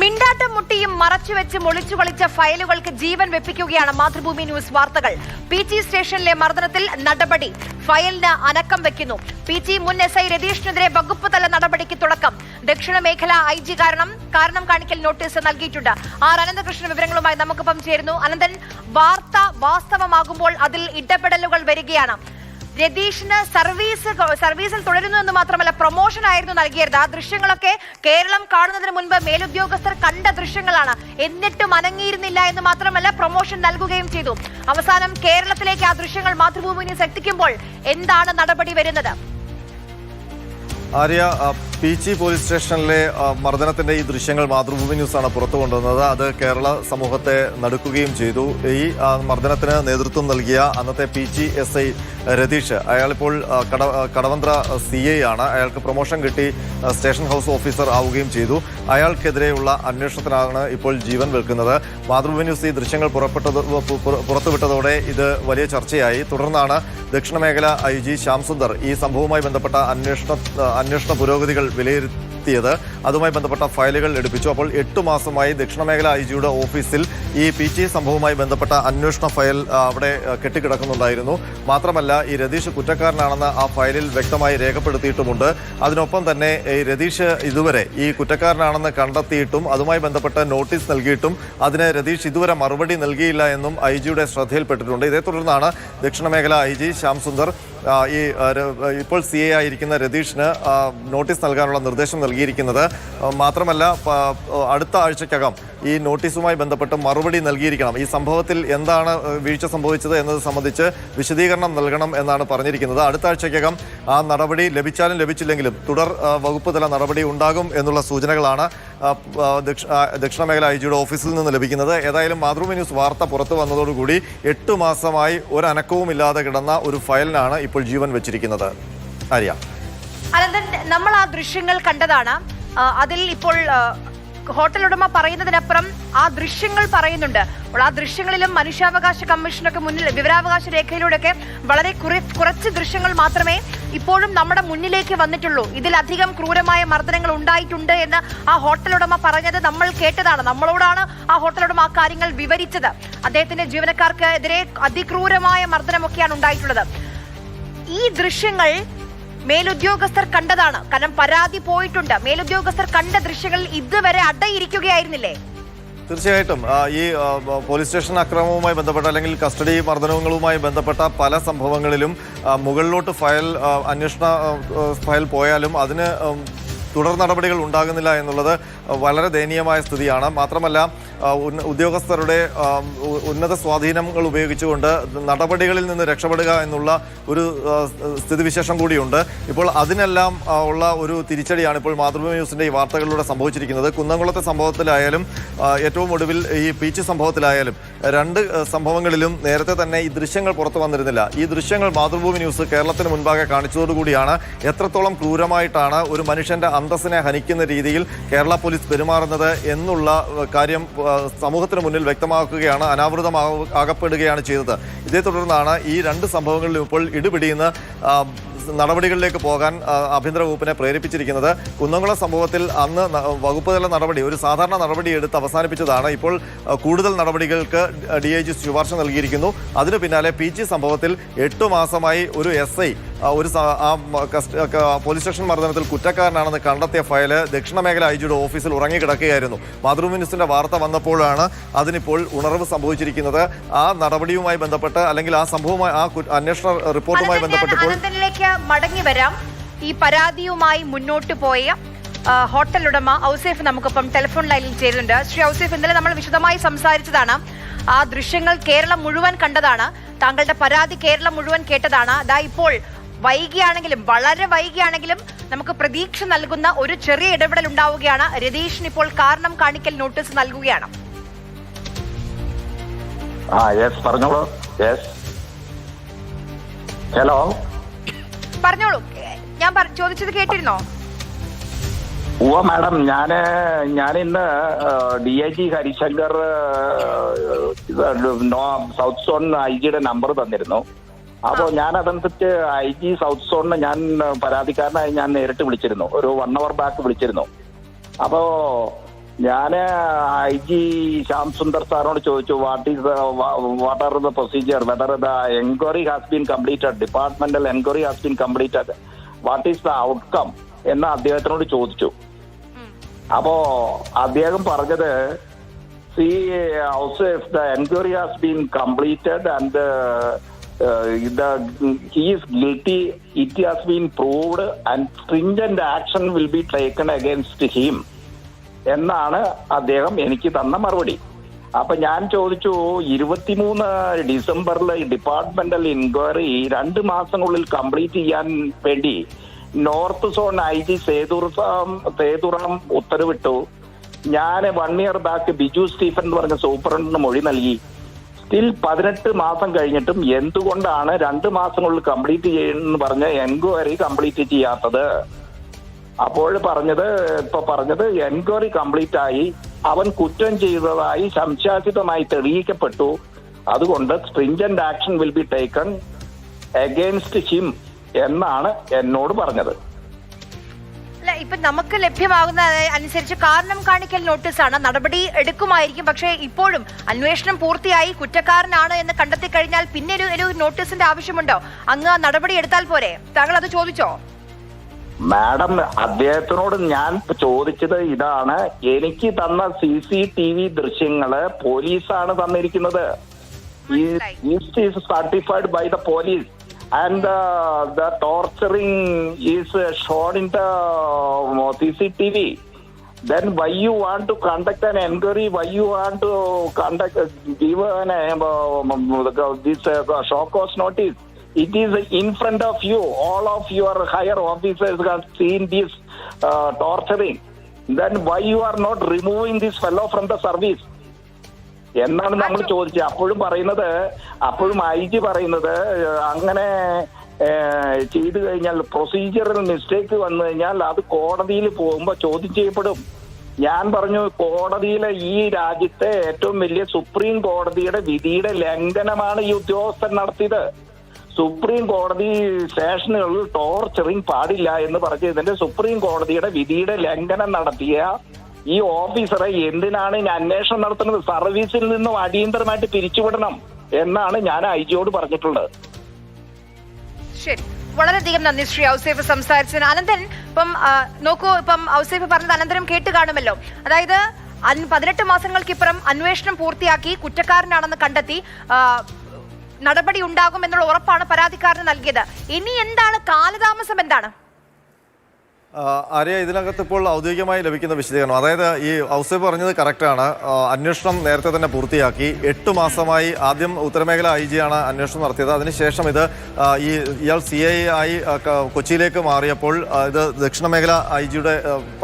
മിണ്ടാട്ടം മുട്ടിയും മറച്ചുവെച്ച് ഒളിച്ചു കളിച്ച ഫയലുകൾക്ക് ജീവൻ വെപ്പിക്കുകയാണ് മാതൃഭൂമി ന്യൂസ് വാർത്തകൾ. പി ജി സ്റ്റേഷനിലെ മർദ്ദനത്തിൽ നടപടി. ഫയലിന് അനക്കം വെക്കുന്നു. പി ജി മുൻ എസ് ഐ രതീഷിനെതിരെ വകുപ്പ് തല നടപടിക്ക് തുടക്കം. ദക്ഷിണ മേഖല ഐ ജി കാരണം കാരണം കാണിക്കൽ നോട്ടീസ് നൽകിയിട്ടുണ്ട്. ആർ അനന്തകൃഷ്ണൻ വിവരങ്ങളുമായി നമുക്കൊപ്പം ചേരുന്നു. അനന്തൻ വാർത്ത വാസ്തവമാകുമ്പോൾ അതിൽ ഇടപെടലുകൾ വരികയാണ്. രതീഷിന് സർവീസ് സർവീസിൽ തുടരുന്നു എന്ന് മാത്രമല്ല പ്രൊമോഷൻ ആയിരുന്നു നൽകിയത്. ആ ദൃശ്യങ്ങളൊക്കെ കേരളം കാണുന്നതിന് മുൻപ് മേലുദ്യോഗസ്ഥർ കണ്ട ദൃശ്യങ്ങളാണ്. എന്നിട്ടും അനങ്ങിയിരുന്നില്ല എന്ന് മാത്രമല്ല പ്രൊമോഷൻ നൽകുകയും ചെയ്തു. അവസാനം കേരളത്തിലേക്ക് ആ ദൃശ്യങ്ങൾ മാതൃഭൂമി എത്തിക്കുമ്പോൾ എന്താണ് നടപടി വരുന്നത്? ആര്യ പീച്ചി പോലീസ് സ്റ്റേഷനിലെ മർദ്ദനത്തിന്റെ ഈ ദൃശ്യങ്ങൾ മാതൃഭൂമി ന്യൂസാണ് പുറത്തു കൊണ്ടുവന്നത്. അത് കേരള സമൂഹത്തെ നടുക്കുകയും ചെയ്തു. ഈ മർദ്ദനത്തിന് നേതൃത്വം നൽകിയ അന്നത്തെ Peechi S I Ratheesh അയാളിപ്പോൾ കട കടവന്ത്ര സി ഐ ആണ്. അയാൾക്ക് പ്രൊമോഷൻ കിട്ടി സ്റ്റേഷൻ ഹൗസ് ഓഫീസർ ആവുകയും ചെയ്തു. അയാൾക്കെതിരെയുള്ള അന്വേഷണത്തിനാണ് ഇപ്പോൾ ജീവൻ വെക്കുന്നത് മാതൃഭൂമി ന്യൂസ് ഈ ദൃശ്യങ്ങൾ പുറപ്പെട്ടത് പുറത്തുവിട്ടതോടെ ഇത് വലിയ ചർച്ചയായി. തുടർന്നാണ് ദക്ഷിണ മേഖല ഐ ജി ശ്യാംസുന്ദർ ഈ സംഭവവുമായി ബന്ധപ്പെട്ട അന്വേഷണ അന്വേഷണ പുരോഗതികൾ വിലയിരുത്തിയത്. അതുമായി ബന്ധപ്പെട്ട ഫയലുകൾ എടുപ്പിച്ചു. അപ്പോൾ എട്ട് മാസമായി ദക്ഷിണ മേഖല ഐ ജിയുടെ ഓഫീസിൽ ഈ പി ടി സംഭവവുമായി ബന്ധപ്പെട്ട അന്വേഷണ ഫയൽ അവിടെ കെട്ടിക്കിടക്കുന്നുണ്ടായിരുന്നു. മാത്രമല്ല ഈ രതീഷ് കുറ്റക്കാരനാണെന്ന് ആ ഫയലിൽ വ്യക്തമായി രേഖപ്പെടുത്തിയിട്ടുമുണ്ട്. അതിനൊപ്പം തന്നെ ഈ രതീഷ് ഇതുവരെ ഈ കുറ്റക്കാരനാണെന്ന് കണ്ടെത്തിയിട്ടും അതുമായി ബന്ധപ്പെട്ട നോട്ടീസ് നൽകിയിട്ടും അതിന് രതീഷ് ഇതുവരെ മറുപടി നൽകിയില്ല എന്നും ഐ ജിയുടെ ശ്രദ്ധയിൽപ്പെട്ടിട്ടുണ്ട്. ഇതേ തുടർന്നാണ് ദക്ഷിണ മേഖല ഐ ജി ശ്യാം സുന്ദർ ഈ ഇപ്പോൾ സി എ ആയിരിക്കുന്ന രതീഷിന് നോട്ടീസ് നൽകാനുള്ള നിർദ്ദേശം നൽകിയിരിക്കുന്നത്. മാത്രമല്ല അടുത്ത ആഴ്ചക്കകം ഈ നോട്ടീസുമായി ബന്ധപ്പെട്ട് മറുപടി നൽകിയിരിക്കണം. ഈ സംഭവത്തിൽ എന്താണ് വീഴ്ച സംഭവിച്ചത് എന്നത് സംബന്ധിച്ച് വിശദീകരണം നൽകണം എന്നാണ് പറഞ്ഞിരിക്കുന്നത്. അടുത്ത ആഴ്ചക്കകം ആ നടപടി ലഭിച്ചാലും ലഭിച്ചില്ലെങ്കിലും തുടർ വകുപ്പ് തല നടപടി ഉണ്ടാകും എന്നുള്ള സൂചനകളാണ് ദക്ഷിണ മേഖല ഐ ജിയുടെ ഓഫീസിൽ നിന്ന് ലഭിക്കുന്നത്. ഏതായാലും മാതൃഭൂമി ന്യൂസ് വാർത്ത പുറത്തു വന്നതോടുകൂടി എട്ട് മാസമായി ഒരു അനക്കവും ഇല്ലാതെ കിടന്ന ഒരു ഫയലിനാണ് ഇപ്പോൾ ജീവൻ വെച്ചിരിക്കുന്നത്. ആര്യ? അനന്തൻ നമ്മൾ ആ ദൃശ്യങ്ങൾ കണ്ടതാണ്. അതിൽ ഇപ്പോൾ ഹോട്ടൽ ഉടമ പറയുന്നതിനപ്പുറം ആ ദൃശ്യങ്ങൾ പറയുന്നുണ്ട്. അപ്പോൾ ആ ദൃശ്യങ്ങളിലും മനുഷ്യാവകാശ കമ്മീഷനൊക്കെ മുന്നിൽ വിവരാവകാശ രേഖയിലൂടെയൊക്കെ വളരെ കുറ- കുറച്ച് ദൃശ്യങ്ങൾ മാത്രമേ ഇപ്പോഴും നമ്മുടെ മുന്നിലേക്ക് വന്നിട്ടുള്ളൂ. ഇതിലധികം ക്രൂരമായ മർദ്ദനങ്ങൾ ഉണ്ടായിട്ടുണ്ട് എന്ന് ആ ഹോട്ടൽ ഉടമ പറഞ്ഞത് നമ്മൾ കേട്ടതാണ്. നമ്മളോടാണ് ആ ഹോട്ടൽ ഉടമ ആ കാര്യങ്ങൾ വിവരിച്ചത്. അദ്ദേഹത്തിന്റെ ജീവനക്കാർക്ക് എതിരെ അതിക്രൂരമായ മർദ്ദനമൊക്കെയാണ് ഉണ്ടായിട്ടുള്ളത്. ഈ ദൃശ്യങ്ങൾ മേലുദ്യോഗസ്ഥർ കണ്ടതാണ്. കാരണം പരാതി പോയിട്ടുണ്ട്. മേലുദ്യോഗസ്ഥർ കണ്ട ദൃശ്യങ്ങൾ ഇതുവരെ അടയിരിക്കുകയായിരുന്നില്ലേ? തീർച്ചയായിട്ടും. ഈ പോലീസ് സ്റ്റേഷൻ അക്രമവുമായി ബന്ധപ്പെട്ട അല്ലെങ്കിൽ കസ്റ്റഡി മർദ്ദനങ്ങളുമായി ബന്ധപ്പെട്ട പല സംഭവങ്ങളിലും മുകളിലോട്ട് ഫയൽ അന്വേഷണ ഫയൽ പോയാലും അതിന് തുടർ നടപടികൾ ഉണ്ടാകുന്നില്ല എന്നുള്ളത് വളരെ ദയനീയമായ സ്ഥിതിയാണ്. മാത്രമല്ല ഉദ്യോഗസ്ഥരുടെ ഉന്നത സ്വാധീനങ്ങൾ ഉപയോഗിച്ചുകൊണ്ട് നടപടികളിൽ നിന്ന് രക്ഷപ്പെടുക എന്നുള്ള ഒരു സ്ഥിതിവിശേഷം കൂടിയുണ്ട്. ഇപ്പോൾ അതിനെല്ലാം ഉള്ള ഒരു തിരിച്ചടിയാണ് ഇപ്പോൾ മാതൃഭൂമി ന്യൂസിന്റെ ഈ വാർത്തകളിലൂടെ സംഭവിച്ചിരിക്കുന്നത്. കുന്നംകുളത്തെ സംഭവത്തിലായാലും ഏറ്റവും ഒടുവിൽ ഈ പീച്ച് സംഭവത്തിലായാലും രണ്ട് സംഭവങ്ങളിലും നേരത്തെ തന്നെ ഈ ദൃശ്യങ്ങൾ പുറത്തു വന്നിരുന്നില്ല. ഈ ദൃശ്യങ്ങൾ മാതൃഭൂമി ന്യൂസ് കേരളത്തിന് മുൻപാകെ കാണിച്ചതോടുകൂടിയാണ് എത്രത്തോളം ക്രൂരമായിട്ടാണ് ഒരു മനുഷ്യന്റെ അന്തസ്സിനെ ഹനിക്കുന്ന രീതിയിൽ കേരള പോലീസ് പെരുമാറുന്നത് എന്നുള്ള കാര്യം സമൂഹത്തിന് മുന്നിൽ വ്യക്തമാക്കുകയാണ് അനാവൃതമാകപ്പെടുകയാണ് ചെയ്തത്. ഇതേ തുടർന്നാണ് ഈ രണ്ട് സംഭവങ്ങളിലും ഇപ്പോൾ ഇടുപിടിയുന്ന നടപടികളിലേക്ക് പോകാൻ ആഭ്യന്തര വകുപ്പിനെ പ്രേരിപ്പിച്ചിരിക്കുന്നത്. കുന്നംകുളം സംഭവത്തിൽ അന്ന് വകുപ്പ് തല നടപടി ഒരു സാധാരണ നടപടി എടുത്ത് അവസാനിപ്പിച്ചതാണ്. ഇപ്പോൾ കൂടുതൽ നടപടികൾക്ക് ഡി ശുപാർശ നൽകിയിരിക്കുന്നു. അതിനു പിന്നാലെ പി സംഭവത്തിൽ എട്ടു മാസമായി ഒരു എസ് ഒരു ആ കസ്റ്റ- ക- പോലീസ് സ്റ്റേഷൻ മർദ്ദനത്തിൽ കുറ്റക്കാരനാണെന്ന് കണ്ടെത്തിയ ഫയൽ ദക്ഷിണ മേഖല ഐ ജിയുടെ ഓഫീസിൽ ഉറങ്ങിക്കിടക്കുകയായിരുന്നു. മാതൃഭൂമി ന്യൂസിന്റെ വാർത്ത വന്നപ്പോഴാണ് അതിനിപ്പോൾ ഉണർവ് സംഭവിച്ചിരിക്കുന്നത്. ആ നടപടിയുമായി ബന്ധപ്പെട്ട് അല്ലെങ്കിൽ ആ സംഭവവുമായി ആ അന്വേഷണ റിപ്പോർട്ടുമായി ബന്ധപ്പെട്ടിപ്പോൾ അനന്തനിലേക്ക് മടങ്ങി വരാം. ഈ പരാതിയുമായി മുന്നോട്ട് പോയ ഹോട്ടൽ ഉടമ ഔസേഫ് നമുക്കൊപ്പം ടെലിഫോൺ ലൈനിൽ ചേരുന്നുണ്ട്. ശ്രീ ഔസേഫ് ഇന്നലെ നമ്മൾ വിശദമായി സംസാരിച്ചതാണ്. ആ ദൃശ്യങ്ങൾ കേരളം മുഴുവൻ കണ്ടതാണ്. താങ്കളുടെ പരാതി കേരളം മുഴുവൻ കേട്ടതാണ്. അതാ ഇപ്പോൾ വൈകിയാണെങ്കിലും വളരെ വൈകിയാണെങ്കിലും നമുക്ക് പ്രതീക്ഷ നൽകുന്ന ഒരു ചെറിയ ഇടപെടൽ ഉണ്ടാവുകയാണ്. രതീഷിന് ഇപ്പോൾ കാരണം കാണിക്കൽ നോട്ടീസ് നൽകുകയാണ്. ആ യെസ് പറഞ്ഞോളൂ. യെസ്. ഹലോ? പറഞ്ഞോളൂ. ഞാൻ ചോദിച്ചത് കേട്ടിരുന്നോ? ഉവ മാഡം ഞാൻ ഞാൻ ഇന്ന് D I G Harishankar south zone I ജിയുടെ നമ്പർ തന്നിരുന്നു. അപ്പോൾ ഞാൻ അതനുസരിച്ച് ഐ ജി സൗത്ത് സോണിന് ഞാൻ പരാതിക്കാരനായി ഞാൻ നേരിട്ട് വിളിച്ചിരുന്നു. ഒരു വൺ അവർ ബാക്ക് വിളിച്ചിരുന്നു. അപ്പോ ഞാൻ ഐ ജി ശ്യാം സുന്ദർ സാറിനോട് ചോദിച്ചു what is what are the procedure whether the enquiry has been completed departmental enquiry has been completed what is the outcome എന്ന് അദ്ദേഹത്തിനോട് ചോദിച്ചു. അപ്പോ അദ്ദേഹം പറഞ്ഞത് see as the enquiry has been completed and he's guilty it has been proved and stringent action will be taken against him എന്നാണ് അദ്ദേഹം എനിക്ക് തന്ന മറുപടി. അപ്പൊ ഞാൻ ചോദിച്ചു ഇരുപത്തിമൂന്ന് ഡിസംബറിൽ ഡിപ്പാർട്ട്മെന്റൽ ഇൻക്വയറി രണ്ട് മാസത്തിനുള്ളിൽ കംപ്ലീറ്റ് ചെയ്യാൻ വേണ്ടി north zone I G Sethuram Sethuram ഉത്തരവിട്ടു. ഞാൻ one year back Biju Stephen എന്ന് പറഞ്ഞ സൂപ്രണ്ടിന് മൊഴി നൽകി. സ്റ്റിൽ പതിനെട്ട് മാസം കഴിഞ്ഞിട്ടും എന്തുകൊണ്ടാണ് രണ്ട് മാസത്തിനുള്ളിൽ കംപ്ലീറ്റ് ചെയ്യുമെന്ന് പറഞ്ഞ എൻക്വയറി കംപ്ലീറ്റ് ചെയ്യാത്തത്? അപ്പോൾ പറഞ്ഞത് ഇപ്പൊ പറഞ്ഞത് എൻക്വയറി കംപ്ലീറ്റ് ആയി അവൻ കുറ്റം ചെയ്തതായി സംശാസിതമായി തെളിയിക്കപ്പെട്ടു. അതുകൊണ്ട് stringent action will be taken against him എന്നാണ് എന്നോട് പറഞ്ഞത്. ഇപ്പൊ നമുക്ക് ലഭ്യമാകുന്ന അനുസരിച്ച് കാരണം കാണിക്കൽ നോട്ടീസാണ്. നടപടി എടുക്കുമായിരിക്കും. പക്ഷേ ഇപ്പോഴും അന്വേഷണം പൂർത്തിയായി കുറ്റക്കാരനാണ് എന്ന് കണ്ടെത്തി കഴിഞ്ഞാൽ പിന്നെ ഒരു ഒരു നോട്ടീസിന്റെ ആവശ്യമുണ്ടോ? അങ്ങ് നടപടി എടുത്താൽ പോരെ. താങ്കൾ അത് ചോദിച്ചോ? മാഡം അദ്ദേഹത്തിനോട് ഞാൻ ചോദിച്ചത് ഇതാണ്. എനിക്ക് തന്ന സി സി ടി വി ദൃശ്യങ്ങൾ പോലീസാണ് തന്നിരിക്കുന്നത്. Certified by the police and uh, the torturing is uh, shown in the uh, CCTV. Then why you want to conduct an inquiry? Why you want to conduct give an uh, um, um, this uh, show cause notice? It is in front of you. All of your higher officers have seen this uh, torturing. Then why you are not removing this fellow from the service? എന്നാണ് നമ്മൾ ചോദിച്ചത്. അപ്പോഴും പറയുന്നത് അപ്പോഴും I G പറയുന്നത് അങ്ങനെ ചെയ്തു കഴിഞ്ഞാൽ പ്രൊസീജിയറിൽ മിസ്റ്റേക്ക് വന്നു കഴിഞ്ഞാൽ അത് കോടതിയിൽ പോകുമ്പോൾ ചോദ്യം ചെയ്യപ്പെടും. ഞാൻ പറഞ്ഞു കോടതിയിലെ ഈ രാജ്യത്തെ ഏറ്റവും വലിയ സുപ്രീം കോടതിയുടെ വിധിയുടെ ലംഘനമാണ് ഈ ഉദ്യോഗസ്ഥൻ നടത്തിയത്. സുപ്രീം കോടതി സ്റ്റേഷനുകളിൽ ടോർച്ചറിങ് പാടില്ല എന്ന് പറഞ്ഞ് ഇതിന്റെ സുപ്രീം കോടതിയുടെ വിധിയുടെ ലംഘനം നടത്തിയ ഈ ഓഫീസറെ എന്തിനാണ് ഇനി അന്വേഷണം നടത്തുന്നത്? സർവീസിൽ നിന്നും അടിയന്തരമായിട്ട് പിരിച്ചുവിടണം എന്നാണ് ഞാൻ ഐ ജിയോട് പറഞ്ഞിട്ടുള്ളത്. ശരി. വളരെയധികം നന്ദി ശ്രീ ഔസേഫ് സംസാരിച്ചതിന്. അനന്തൻ ഇപ്പം നോക്കൂ ഇപ്പം ഔസേഫ് പറഞ്ഞത് അനന്തരം കേട്ട് കാണുമല്ലോ. അതായത് പതിനെട്ട് മാസങ്ങൾക്കിപ്പുറം അന്വേഷണം പൂർത്തിയാക്കി കുറ്റക്കാരനാണെന്ന് കണ്ടെത്തി നടപടി ഉണ്ടാകും എന്നുള്ള ഉറപ്പാണ് പരാതിക്കാരന് നൽകിയത്. ഇനി എന്താണ്? കാലതാമസം എന്താണ്? ആര്യ ഇതിനകത്ത് ഇപ്പോൾ ഔദ്യോഗികമായി ലഭിക്കുന്ന വിശദീകരണം. അതായത് ഈ ഔസേഫ് പറഞ്ഞത് കറക്റ്റാണ്. അന്വേഷണം നേരത്തെ തന്നെ പൂർത്തിയാക്കി. എട്ട് മാസമായി ആദ്യം ഉത്തരമേഖല ഐ ജിയാണ് അന്വേഷണം നടത്തിയത്. അതിനുശേഷം ഇത് ഈ ഇയാൾ സി ഐ ആയി കൊച്ചിയിലേക്ക് മാറിയപ്പോൾ ഇത് ദക്ഷിണ മേഖല ഐ ജിയുടെ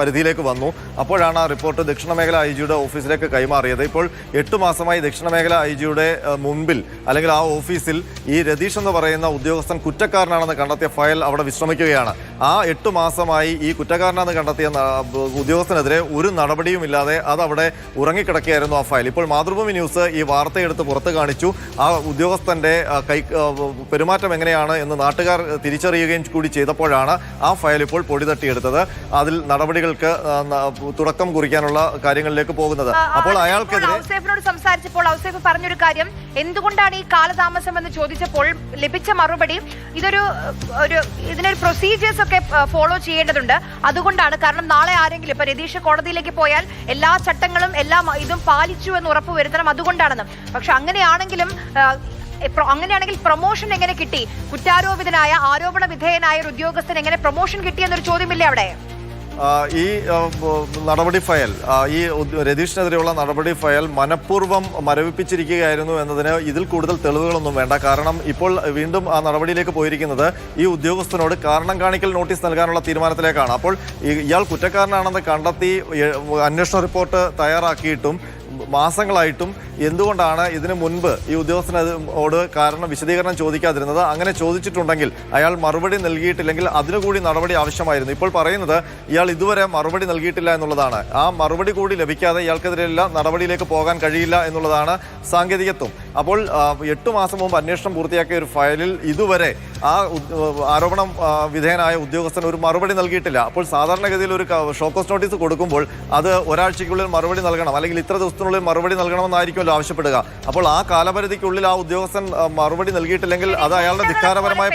പരിധിയിലേക്ക് വന്നു. അപ്പോഴാണ് ആ റിപ്പോർട്ട് ദക്ഷിണ മേഖല ഐ ജിയുടെ ഓഫീസിലേക്ക് കൈമാറിയത്. ഇപ്പോൾ എട്ട് മാസമായി ദക്ഷിണ മേഖല ഐ ജിയുടെ മുൻപിൽ അല്ലെങ്കിൽ ആ ഓഫീസിൽ ഈ രതീഷ് എന്ന് പറയുന്ന ഉദ്യോഗസ്ഥൻ കുറ്റക്കാരനാണെന്ന് കണ്ടെത്തിയ ഫയൽ അവിടെ വിശ്രമിക്കുകയാണ്. ആ എട്ട് മാസമായി ഈ കുറ്റക്കാരനാണെന്ന് കണ്ടെത്തിയ ഉദ്യോഗസ്ഥനെതിരെ ഒരു നടപടിയും ഇല്ലാതെ അതവിടെ ഉറങ്ങിക്കിടക്കുകയായിരുന്നു ആ ഫയൽ. ഇപ്പോൾ മാതൃഭൂമി ന്യൂസ് ഈ വാർത്തയെടുത്ത് പുറത്ത് കാണിച്ചു. ആ ഉദ്യോഗസ്ഥന്റെ കൈ പെരുമാറ്റം എങ്ങനെയാണ് എന്ന് നാട്ടുകാർ തിരിച്ചറിയുകയും കൂടി ചെയ്തപ്പോഴാണ് ആ ഫയൽ ഇപ്പോൾ പൊടി തട്ടിയെടുത്തത് അതിൽ നടപടികൾക്ക് തുടക്കം കുറിക്കാനുള്ള കാര്യങ്ങളിലേക്ക് പോകുന്നത്. അപ്പോൾ അയാൾക്കെതിരെ ഔസേഫിനോട് സംസാരിച്ചപ്പോൾ ഔസേഫ് പറഞ്ഞൊരു കാര്യം എന്തുകൊണ്ടാണ് ഈ കാലതാമസം എന്ന് ചോദിച്ചപ്പോൾ ലഭിച്ച മറുപടി ഇതൊരു ഒരു ഇതിനൊരു പ്രൊസീജിയേഴ്സ് ഒക്കെ ഫോളോ ചെയ്യേണ്ടതുണ്ട്. അതുകൊണ്ടാണ് കാരണം നാളെ ആരെങ്കിലും ഇപ്പൊ രതീഷ് കോടതിയിലേക്ക് പോയാൽ എല്ലാ ചട്ടങ്ങളും എല്ലാം ഇതും പാലിച്ചു എന്ന് ഉറപ്പ് വരുത്തണം അതുകൊണ്ടാണെന്ന്. പക്ഷെ അങ്ങനെയാണെങ്കിലും അങ്ങനെയാണെങ്കിൽ പ്രൊമോഷൻ എങ്ങനെ കിട്ടി? കുറ്റാരോപിതനായ ആരോപണ വിധേയനായ ഒരു ഉദ്യോഗസ്ഥൻ എങ്ങനെ പ്രൊമോഷൻ കിട്ടിയെന്നൊരു ചോദ്യമില്ലേ അവിടെ? ഈ നടപടി ഫയൽ ഈ രതീഷിനെതിരെയുള്ള നടപടി ഫയൽ മനഃപൂർവം മരവിപ്പിച്ചിരിക്കുകയായിരുന്നു എന്നതിന് ഇതിൽ കൂടുതൽ തെളിവുകളൊന്നും വേണ്ട. കാരണം ഇപ്പോൾ വീണ്ടും ആ നടപടിയിലേക്ക് പോയിരിക്കുന്നത് ഈ ഉദ്യോഗസ്ഥനോട് കാരണം കാണിക്കൽ നോട്ടീസ് നൽകാനുള്ള തീരുമാനത്തിലേക്കാണ്. അപ്പോൾ ഇയാൾ കുറ്റക്കാരനാണെന്ന് കണ്ടെത്തി അന്വേഷണ റിപ്പോർട്ട് തയ്യാറാക്കിയിട്ടും മാസങ്ങളായിട്ടും എന്തുകൊണ്ടാണ് ഇതിനു മുൻപ് ഈ ഉദ്യോഗസ്ഥനോട് കാരണം വിശദീകരണം ചോദിക്കാതിരുന്നത്? അങ്ങനെ ചോദിച്ചിട്ടുണ്ടെങ്കിൽ അയാൾ മറുപടി നൽകിയിട്ടില്ലെങ്കിൽ അതിനുകൂടി നടപടി ആവശ്യമായിരുന്നു. ഇപ്പോൾ പറയുന്നത് ഇയാൾ ഇതുവരെ മറുപടി നൽകിയിട്ടില്ല എന്നുള്ളതാണ്. ആ മറുപടി കൂടി ലഭിക്കാതെ ഇയാൾക്കെതിരെയുള്ള നടപടിയിലേക്ക് പോകാൻ കഴിയില്ല എന്നുള്ളതാണ് സാങ്കേതികത്വം. അപ്പോൾ എട്ട് മാസം മുമ്പ് അന്വേഷണം പൂർത്തിയാക്കിയ ഒരു ഫയലിൽ ഇതുവരെ ആ ആരോപണം വിധേയനായ ഉദ്യോഗസ്ഥൻ ഒരു മറുപടി നൽകിയിട്ടില്ല. അപ്പോൾ സാധാരണഗതിയിൽ ഒരു ഷോക്കോസ് നോട്ടീസ് കൊടുക്കുമ്പോൾ അത് ഒരാഴ്ചയ്ക്കുള്ളിൽ മറുപടി നൽകണം. അല്ലെങ്കിൽ ഇത്ര ദിവസത്തിനുള്ളിൽ മറുപടി നൽകണമെന്നായിരിക്കുമല്ലോ ആവശ്യപ്പെടുക. അപ്പോൾ ആ കാലപരിധിക്കുള്ളിൽ ആ ഉദ്യോഗസ്ഥൻ മറുപടി നൽകിയിട്ടില്ലെങ്കിൽ അത് അയാളുടെ ധിക്കാരപരമായ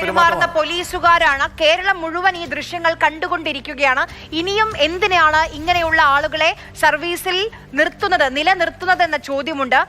പോലീസുകാരാണ് കേരളം മുഴുവൻ ഈ ദൃശ്യങ്ങൾ കണ്ടുകൊണ്ടിരിക്കുകയാണ്. ഇനിയും എന്തിനാണ് ഇങ്ങനെയുള്ള ആളുകളെ സർവീസിൽ നിർത്തുന്നത് നിലനിർത്തുന്നത് എന്ന ചോദ്യമുണ്ട്.